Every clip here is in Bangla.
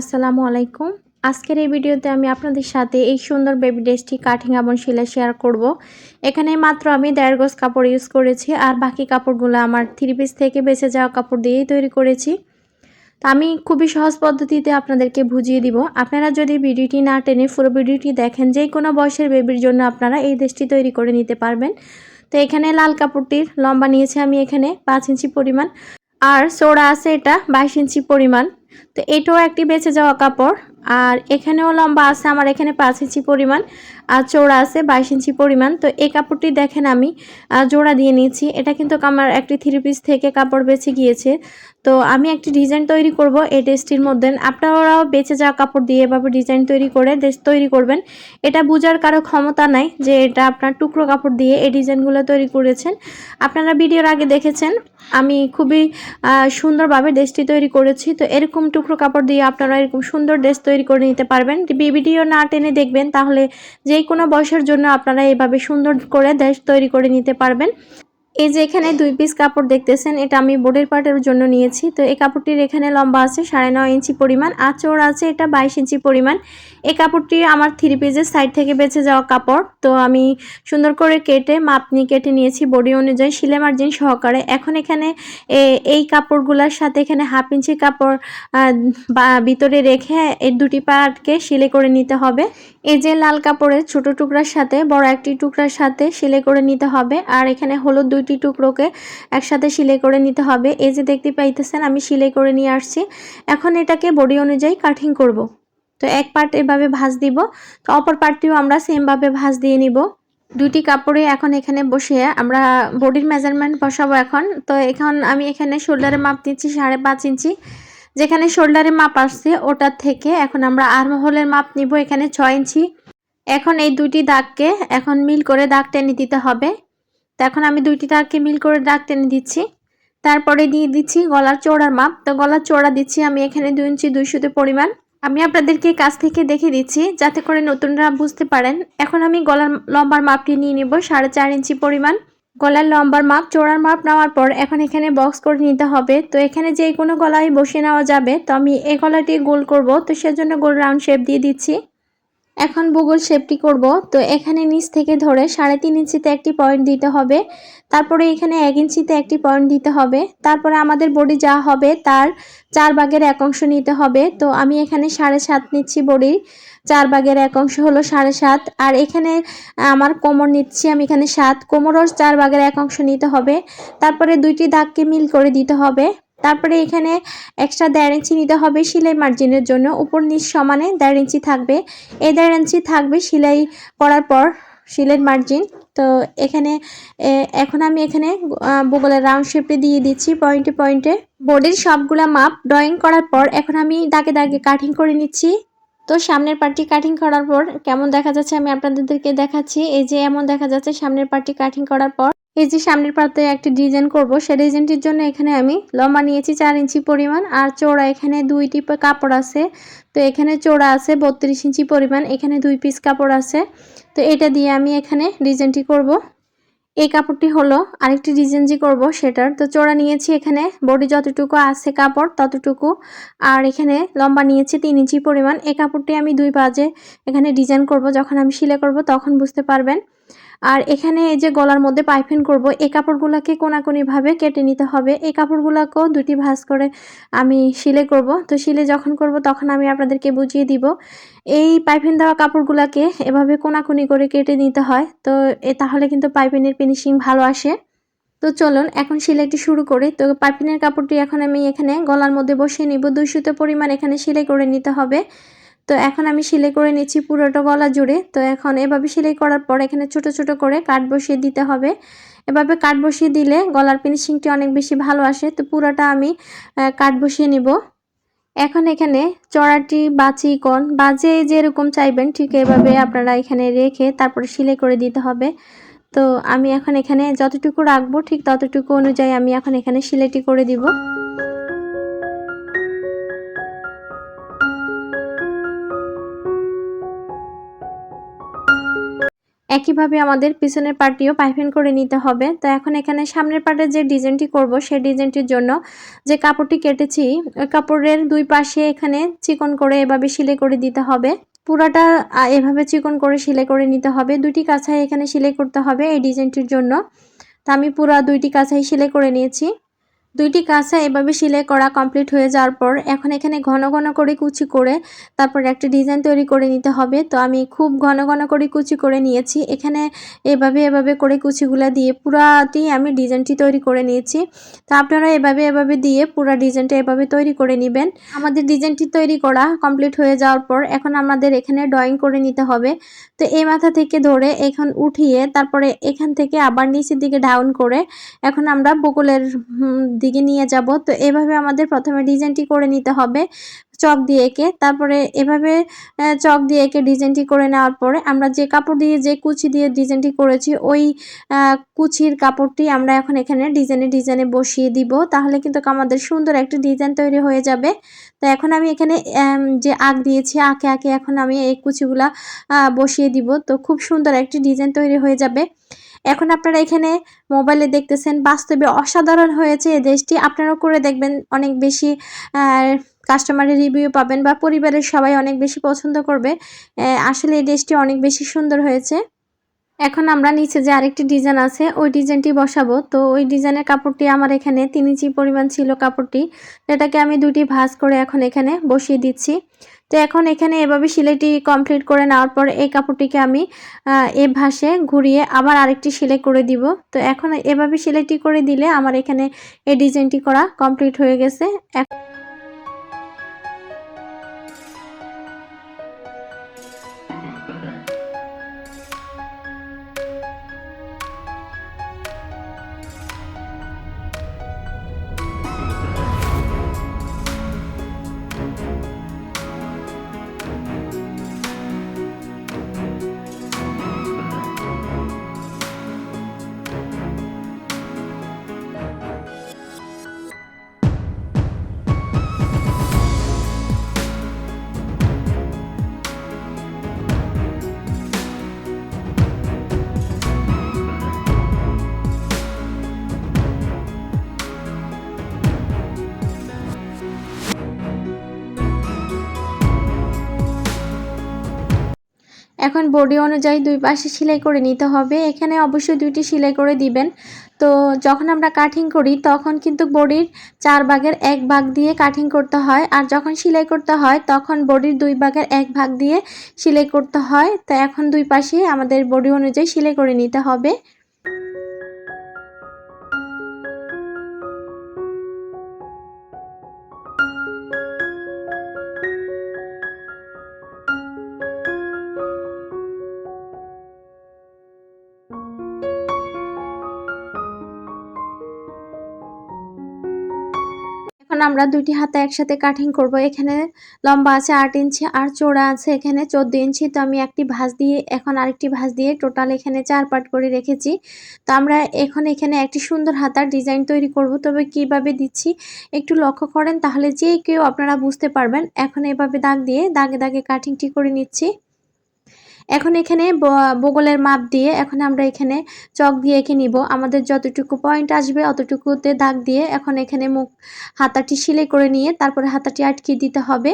আসসালামু আলাইকুম। আজকের এই ভিডিওতে আমি আপনাদের সাথে এই সুন্দর বেবি ড্রেসটি কাটিং এবং সেলাই শেয়ার করব। এখানে মাত্র আমি দেড় গোজ কাপড় ইউজ করেছি আর বাকি কাপড়গুলো আমার থ্রি পিস থেকে বেঁচে যাওয়া কাপড় দিয়েই তৈরি করেছি। তো আমি খুবই সহজ পদ্ধতিতে আপনাদেরকে বুঝিয়ে দিব। আপনারা যদি ভিডিওটি না টেনে পুরো ভিডিওটি দেখেন, যে কোনো বয়সের বেবির জন্য আপনারা এই ড্রেসটি তৈরি করে নিতে পারবেন। তো এখানে লাল কাপড়টির লম্বা নিয়েছি আমি এখানে পাঁচ ইঞ্চি পরিমাণ। আর চোড়া আছে এটা বাইশ ইঞ্চি পরিমাণ। তো এটাও একটি বেঁচে যাওয়া কাপড়। আর এখানেও লম্বা আছে, আমার এখানে পাঁচ ইঞ্চি পরিমাণ, আর চৌড়া আছে বাইশ ইঞ্চি পরিমাণ। তো এই কাপড়টি দেখেন আমি জোড়া দিয়ে নিয়েছি। এটা কিন্তু আমার একটি থ্রি পিস থেকে কাপড় বেছে গিয়েছে। তো আমি একটি ডিজাইন তৈরি করব এই ড্রেসটির মধ্যে। আপনারাও বেঁচে যাওয়া কাপড় দিয়ে এভাবে ডিজাইন তৈরি করে ড্রেস তৈরি করবেন। এটা বোঝার কারও ক্ষমতা নাই যে এটা আপনার টুকরো কাপড় দিয়ে এই ডিজাইনগুলো তৈরি করেছেন। আপনারা ভিডিওর আগে দেখেছেন, আমি খুবই সুন্দরভাবে ড্রেসটি তৈরি করেছি। তো এরকম টুকরো কাপড় দিয়ে আপনারা এরকম সুন্দর ড্রেস তৈরি করে নিতে পারবেন। ভিডিও না টেনে দেখবেন, তাহলে যে কোনো বয়সের জন্য আপনারা এভাবে সুন্দর করে ড্রেস তৈরি করে নিতে পারবেন। এই যে এখানে দুই পিস কাপড় দেখতেছেন, এটা আমি বোর্ডের পার্টের জন্য নিয়েছি। তো এই কাপড়টির এখানে লম্বা আছে, সাড়ে নয় ইঞ্চি পরিমাণ। আর চোর আছে, এটা বাইশ ইঞ্চি পরিমাণ। এই কাপড়টি আমার থ্রি পিসের সাইড থেকে বেঁচে যাওয়া কাপড়। তো আমি সুন্দর করে কেটে মাপ নিয়ে কেটে নিয়েছি বডি অনুযায়ী সিলে মার্জিন সহকারে। এখন এখানে এই কাপড়গুলোর সাথে এখানে হাফ ইঞ্চি কাপড় ভিতরে রেখে এই দুটি পার্টকে সিলে করে নিতে হবে। এই যে লাল কাপড়ের ছোট টুকরার সাথে, বড় একটি টুকরার সাথে সিলে করে নিতে হবে। আর এখানে হলুদ দুইটি টুকরোকে একসাথে সিলে করে নিতে হবে। এই যে দেখতে পাইতেছেন, আমি সিলে করে নিয়ে আসছি। এখন এটাকে বডি অনুযায়ী কাটিং করব। তো এক পার্ট এভাবে ভাঁজ দিব। তো অপর পার্টটিও আমরা সেমভাবে ভাঁজ দিয়ে নিব। দুটি কাপড়ে এখন এখানে বসে আমরা বডির মেজারমেন্ট বসাবো এখন। তো এখন আমি এখানে শোল্ডারে মাপ নিচ্ছি সাড়ে পাঁচ ইঞ্চি। যেখানে শোল্ডারে মাপ আসছে ওটার থেকে এখন আমরা আর্ম হোলের মাপ নিব এখানে ছয় ইঞ্চি। এখন এই দুটি দাগকে এখন মিল করে দাগ টেনে দিতে হবে। তো এখন আমি দুইটি দাগকে মিল করে দাগ টেনে দিচ্ছি। তারপরে দিয়ে দিচ্ছি গলার চৌড়ার মাপ। তো গলার চৌড়া দিচ্ছি আমি এখানে দুই ইঞ্চি দুইশোতে পরিমাণ। আমি আপনাদেরকে কাছ থেকে দেখে দিচ্ছি যাতে করে নতুনরা বুঝতে পারেন। এখন আমি গলার লম্বার মাপটি নিয়ে নিব, সাড়ে চার ইঞ্চি পরিমাণ। গলার লম্বার মাপ চোড়ার মাপ নেওয়ার পর এখন এখানে বক্স করে নিতে হবে। তো এখানে যে কোনো গলায় বসিয়ে নেওয়া যাবে। তো আমি এই গলাটি গোল করব। তো সেজন্য গোল রাউন্ড শেপ দিয়ে দিচ্ছি। এখন ভূগোল শেপটি করব। তো এখানে নিচ থেকে ধরে সাড়ে তিন ইঞ্চিতে একটি পয়েন্ট দিতে হবে। তারপরে এখানে এক ইঞ্চিতে একটি পয়েন্ট দিতে হবে। তারপরে আমাদের বডি যা হবে তার চার ভাগের এক অংশ নিতে হবে। তো আমি এখানে সাড়ে সাত নিচ্ছি বডির চার ভাগের এক অংশ হলো সাড়ে সাত। আর এখানে আমার কোমর নিচ্ছি আমি এখানে সাত। কোমরও চার ভাগের এক অংশ নিতে হবে। তারপরে দুইটি দাগকে মিল করে দিতে হবে। তারপরে এখানে এক্সট্রা দেড় ইঞ্চি নিতে হবে সেলাই মার্জিনের জন্য। উপর নিচ সমানে দেড় ইঞ্চি থাকবে। এই দেড় ইঞ্চি থাকবে সেলাই করার পর সিলের মার্জিন তো এখানে এখন আমি এখানে বগলের রাউন্ড শেপে দিয়ে দিচ্ছি পয়েন্টে পয়েন্টে বোর্ডের সবগুলা মাপ ড্রয়িং করার পর এখন আমি দাগে দাগে কাটিং করে নিচ্ছি। তো সামনের পার্টি কাটিং করার পর কেমন দেখা যাচ্ছে আমি আপনাদেরকে দেখাচ্ছি। এই যে এমন দেখা যাচ্ছে সামনের পার্টি কাটিং করার পর। এই যে সামনের পাতে একটি ডিজাইন করব সেই ডিজাইনটির জন্য এখানে আমি লম্বা নিয়েছি চার ইঞ্চি পরিমাণ আর চোড়া এখানে দুইটি কাপড় আছে। তো এখানে চৌড়া আছে বত্রিশ ইঞ্চি পরিমাণ, এখানে দুই পিস কাপড় আছে। তো এটা দিয়ে আমি এখানে ডিজাইনটি করব। এই কাপড়টি হলো আরেকটি ডিজাইন যে করব সেটার। তো চোড়া নিয়েছি এখানে বডি যতটুকু আছে কাপড় ততটুকু, আর এখানে লম্বা নিয়েছি তিন ইঞ্চি পরিমাণ। এই কাপড়টি আমি দুই বাজে এখানে ডিজাইন করব, যখন আমি সিলে করব তখন বুঝতে পারবেন। আর এখানে এই যে গলার মধ্যে পাইপিং করব, এই কাপড়গুলোকে কোনাকুনিভাবে কেটে নিতে হবে। এই কাপড়গুলোকেও দুটি ভাঁজ করে আমি সিলে করব। তো সিলে যখন করব তখন আমি আপনাদেরকে বুঝিয়ে দিব, এই পাইপিং দেওয়া কাপড়গুলোকে এভাবে কোনাকুনি করে কেটে নিতে হয়। তো এ তাহলে কিন্তু পাইপিনের ফিনিশিং ভালো আসে। তো চলুন, এখন সেলাইটি শুরু করি। তো পাইপিনের কাপড়টি এখন আমি এখানে গলার মধ্যে বসিয়ে নিব। দুইশোতে পরিমাণ এখানে সেলাই করে নিতে হবে। তো এখন আমি সেলাই করে নিচ্ছি পুরোটা গলা জুড়ে। তো এখন এভাবে সেলাই করার পর এখানে ছোট ছোট করে কাট বসিয়ে দিতে হবে। এভাবে কাট বসিয়ে দিলে গলার ফিনিশিংটি অনেক বেশি ভালো আসে। তো পুরোটা আমি কাট বসিয়ে নিব। এখন এখানে চড়াটি বাচি কন বাজে যেরকম চাইবেন ঠিক এভাবে আপনারা এখানে রেখে তারপরে সেলাই করে দিতে হবে। তো আমি এখন এখানে যতটুকু রাখব ঠিক ততটুকু অনুযায়ী আমি এখন এখানে সেলাইটি করে দিব। একইভাবে আমাদের পিছনের পার্টিও পাইপিং করে নিতে হবে। তো এখন এখানে সামনের পার্টে যে ডিজাইনটি করব সেই ডিজাইনটির জন্য যে কাপড়টি কেটেছি, ওই কাপড়ের দুই পাশে এখানে চিকন করে এভাবে সিলাই করে দিতে হবে। পুরাটা এভাবে চিকন করে সেলাই করে নিতে হবে। দুইটি কাছাই এখানে সেলাই করতে হবে এই ডিজাইনটির জন্য। তা আমি পুরা দুইটি কাছাই সেলাই করে নিয়েছি। দুইটি কাঁচা এভাবে সেলাই করা কমপ্লিট হয়ে যাওয়ার পর এখন এখানে ঘন ঘন করে কুচি করে তারপর একটা ডিজাইন তৈরি করে নিতে হবে। তো আমি খুব ঘন ঘন করে কুচি করে নিয়েছি। এখানে এভাবে এভাবে করে কুচিগুলো দিয়ে পুরাটি আমি ডিজাইনটি তৈরি করে নিয়েছি। তো আপনারা এভাবে এভাবে দিয়ে পুরা ডিজাইনটা এভাবে তৈরি করে নেবেন। আমাদের ডিজাইনটি তৈরি করা কমপ্লিট হয়ে যাওয়ার পর এখন আমাদের এখানে ড্রয়িং করে নিতে হবে। তো এই মাথা থেকে ধরে এখন উঠিয়ে তারপরে এখান থেকে আবার নিচের দিকে ডাউন করে এখন আমরা বকুলের দিকে নিয়ে যাব। তো এভাবে আমাদের প্রথমে ডিজাইনটি করে নিতে হবে চক দিয়ে এঁকে। তারপরে এভাবে চক দিয়ে এঁকে ডিজাইনটি করে নেওয়ার পরে আমরা যে কাপড় দিয়ে, যে কুচি দিয়ে ডিজাইনটি করেছি, ওই কুচির কাপড়টি আমরা এখন এখানে ডিজাইনে ডিজাইনে বসিয়ে দিব। তাহলে কিন্তু আমাদের সুন্দর একটা ডিজাইন তৈরি হয়ে যাবে। তো এখন আমি এখানে যে আঁক দিয়েছি, আঁকে আঁকে এখন আমি এই কুচিগুলা বসিয়ে দিব। তো খুব সুন্দর একটি ডিজাইন তৈরি হয়ে যাবে। এখন আপনারা এখানে মোবাইলে দেখতেছেন, বাস্তবে অসাধারণ হয়েছে এই দেশটি। আপনারাও করে দেখবেন, অনেক বেশি কাস্টমারের রিভিউ পাবেন বা পরিবারের সবাই অনেক বেশি পছন্দ করবে। আসলে এই ড্রেসটি অনেক বেশি সুন্দর হয়েছে। এখন আমরা নিচে যে আরেকটি ডিজাইন আছে, ওই ডিজাইনটি বসাবো। তো ওই ডিজাইনের কাপড়টি আমার এখানে তিন ইঞ্চি পরিমাণ ছিল কাপড়টি। এটাকে আমি দুটি ভাঁজ করে এখন এখানে বসিয়ে দিচ্ছি। তো এখন এখানে এভাবে সেলাইটি কমপ্লিট করে নেওয়ার পর এই কাপড়টিকে আমি এ ভাসে ঘুরিয়ে আবার আরেকটি সেলাই করে দিব। তো এখন এভাবে সেলাইটি করে দিলে আমার এখানে এই ডিজাইনটি করা কমপ্লিট হয়ে গেছে। এখন এখন বডি অনুযায়ী দুই পাশে সেলাই করে নিতে হবে। এখানে অবশ্যই দুইটি সেলাই করে দিবেন। তো যখন আমরা কাটিং করি, তখন কিন্তু বডির চার ভাগের এক ভাগ দিয়ে কাটিং করতে হয়। আর যখন সেলাই করতে হয়, তখন বডির দুই ভাগের এক ভাগ দিয়ে সেলাই করতে হয়। তো এখন দুই পাশে আমাদের বডি অনুযায়ী সেলাই করে নিতে হবে। আমরা দুইটি হাতে একসাথে কাটিং করব। এখানে লম্বা আছে আট ইঞ্চি আর চওড়া আছে এখানে চোদ্দ ইঞ্চি। তো আমি একটি ভাঁজ দিয়ে, এখন আরেকটি ভাঁজ দিয়ে টোটাল এখানে চার পার্ট করে রেখেছি। তো আমরা এখন এখানে একটি সুন্দর হাতার ডিজাইন তৈরি করব। তবে কীভাবে দিচ্ছি একটু লক্ষ্য করেন, তাহলে যে কেউ আপনারা বুঝতে পারবেন। এখন এভাবে দাগ দিয়ে দাগে দাগে কাটিংটি করে নিচ্ছি। এখন এখানে বগলের মাপ দিয়ে এখন আমরা এখানে চক দিয়ে এঁকে নিব। আমাদের যতটুকু পয়েন্ট আসবে অতটুকুতে দাগ দিয়ে এখন এখানে মুখ, হাতাটি সেলাই করে নিয়ে তারপরে হাতাটি আটকে দিতে হবে।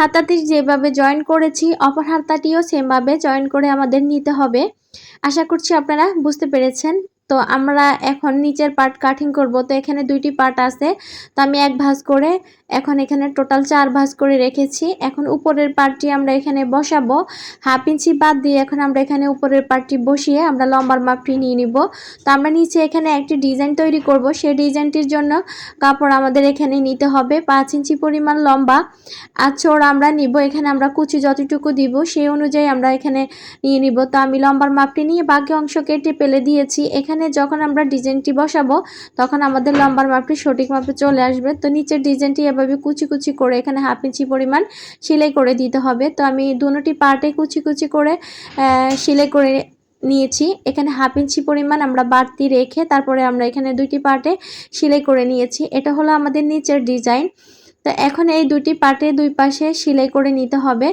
হাতাটি যেভাবে জয়েন করেছি অপর হাতাটিও সেমভাবে জয়েন করে আমাদের নিতে হবে। আশা করছি আপনারা বুঝতে পেরেছেন। তো আমরা এখন নিচের পার্ট কাটিং করব। তো এখানে দুইটি পার্ট আছে। তো আমি এক ভাঁজ করে এখন এখানে টোটাল চার ভাঁজ করে রেখেছি। এখন উপরের পার্টটি আমরা এখানে বসাবো। হাফ ইঞ্চি বাদ দিয়ে এখন আমরা এখানে উপরের পার্টটি বসিয়ে আমরা লম্বার মাপটি নিয়ে নিব। তো আমরা নিচে এখানে একটি ডিজাইন তৈরি করব। সেই ডিজাইনটির জন্য কাপড় আমাদের এখানে নিতে হবে। পাঁচ ইঞ্চি পরিমাণ লম্বা আর চোর আমরা নিব। এখানে আমরা কুচি যতটুকু দিব সেই অনুযায়ী আমরা এখানে নিয়ে নিব। তো আমি লম্বার মাপটি নিয়ে বাকি অংশ কেটে পেলে দিয়েছি। এখানে যখন আমরা ডিজাইনটি বসাবো, তখন আমাদের লম্বার মাপটি সঠিক মাপে চলে আসবে। তো নিচের ডিজাইনটি এভাবে কুচি কুচি করে এখানে হাফ ইঞ্চি পরিমাণ সেলাই করে দিতে হবে। তো আমি দুটি পার্টে কুচি কুচি করে সেলাই করে নিয়েছি। এখানে হাফ ইঞ্চি পরিমাণ আমরা বাড়তি রেখে তারপরে আমরা এখানে দুইটি পার্টে সেলাই করে নিয়েছি। এটা হলো আমাদের নিচের ডিজাইন। তো এখন এই দুটি পার্টে দুই পাশে সেলাই করে নিতে হবে।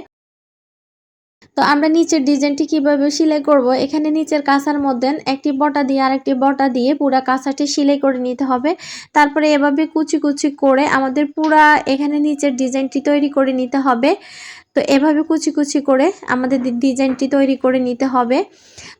তো আমরা নিচের ডিজাইনটি কীভাবে সেলাই করব? এখানে নিচের কাঁচার মধ্যে একটি বটা দিয়ে আরেকটি বটা দিয়ে পুরা কাঁচাটি সেলাই করে নিতে হবে। তারপরে এভাবে কুচি কুচি করে আমাদের পুরা এখানে নিচের ডিজাইনটি তৈরি করে নিতে হবে। তো এভাবে কুচি কুচি করে আমাদের ডিজাইনটি তৈরি করে নিতে হবে।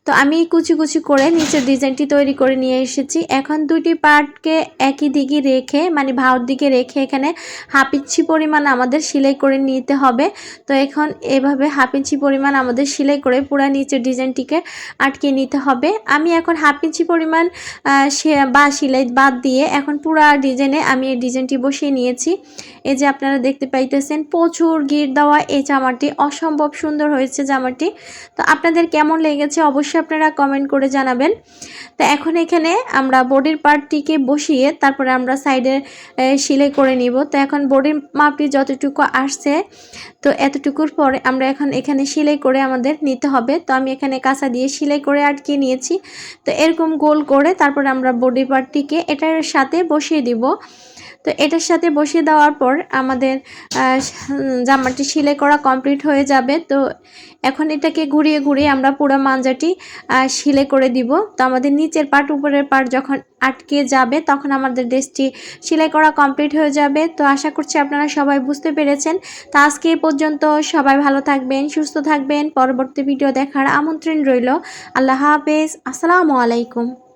তো আমি কুচি কুচি করে নিচের ডিজাইনটি তৈরি করে নিয়ে এসেছি। এখন দুটি পার্টকে একই দিকে রেখে মানে ভাওর দিকে রেখে এখানে হাফ ইঞ্চি পরিমাণ আমাদের সেলাই করে নিতে হবে। তো এখন এভাবে হাফ ইঞ্চি পরিমাণ আমাদের সেলাই করে পুরো নিচের ডিজাইনটিকে আটকে নিতে হবে। আমি এখন হাফ ইঞ্চি পরিমাণ বা সেলাই বাদ দিয়ে এখন পুরো ডিজাইনে আমি এই ডিজাইনটি বসিয়ে নিয়েছি। এই যে আপনারা দেখতে পাইতেছেন, প্রচুর গির দেওয়া, এই জামাটি অসম্ভব সুন্দর হয়েছে জামাটি। তো আপনাদের কেমন লেগেছে অবশ্যই আপনারা কমেন্ট করে জানাবেন। তো এখন এখানে আমরা বডির পার্টটিকে বসিয়ে তারপরে আমরা সাইডে সেলাই করে নিব। তো এখন বডির মাপটি যতটুকু আসছে, তো এতটুকুর পরে আমরা এখন এখানে সেলাই করে আমাদের নিতে হবে। তো আমি এখানে কাঁচা দিয়ে সেলাই করে আটকে নিয়েছি। তো এরকম গোল করে তারপরে আমরা বডি পার্টটিকে এটার সাথে বসিয়ে দিব। তো এটার সাথে বসিয়ে দেওয়ার পর আমাদের জামাটি সেলাই করা কমপ্লিট হয়ে যাবে। তো এখন এটাকে ঘুরিয়ে ঘুরিয়ে আমরা পুরো মাঞ্জাটি সেলাই করে দিব। তো আমাদের নিচের পাট, উপরের পার্ট যখন আটকে যাবে, তখন আমাদের ড্রেসটি সেলাই করা কমপ্লিট হয়ে যাবে। তো আশা করছি আপনারা সবাই বুঝতে পেরেছেন। তো আজকে পর্যন্ত সবাই ভালো থাকবেন, সুস্থ থাকবেন। পরবর্তী ভিডিও দেখার আমন্ত্রণ রইল। আল্লাহ হাফেজ। আসসালামু আলাইকুম।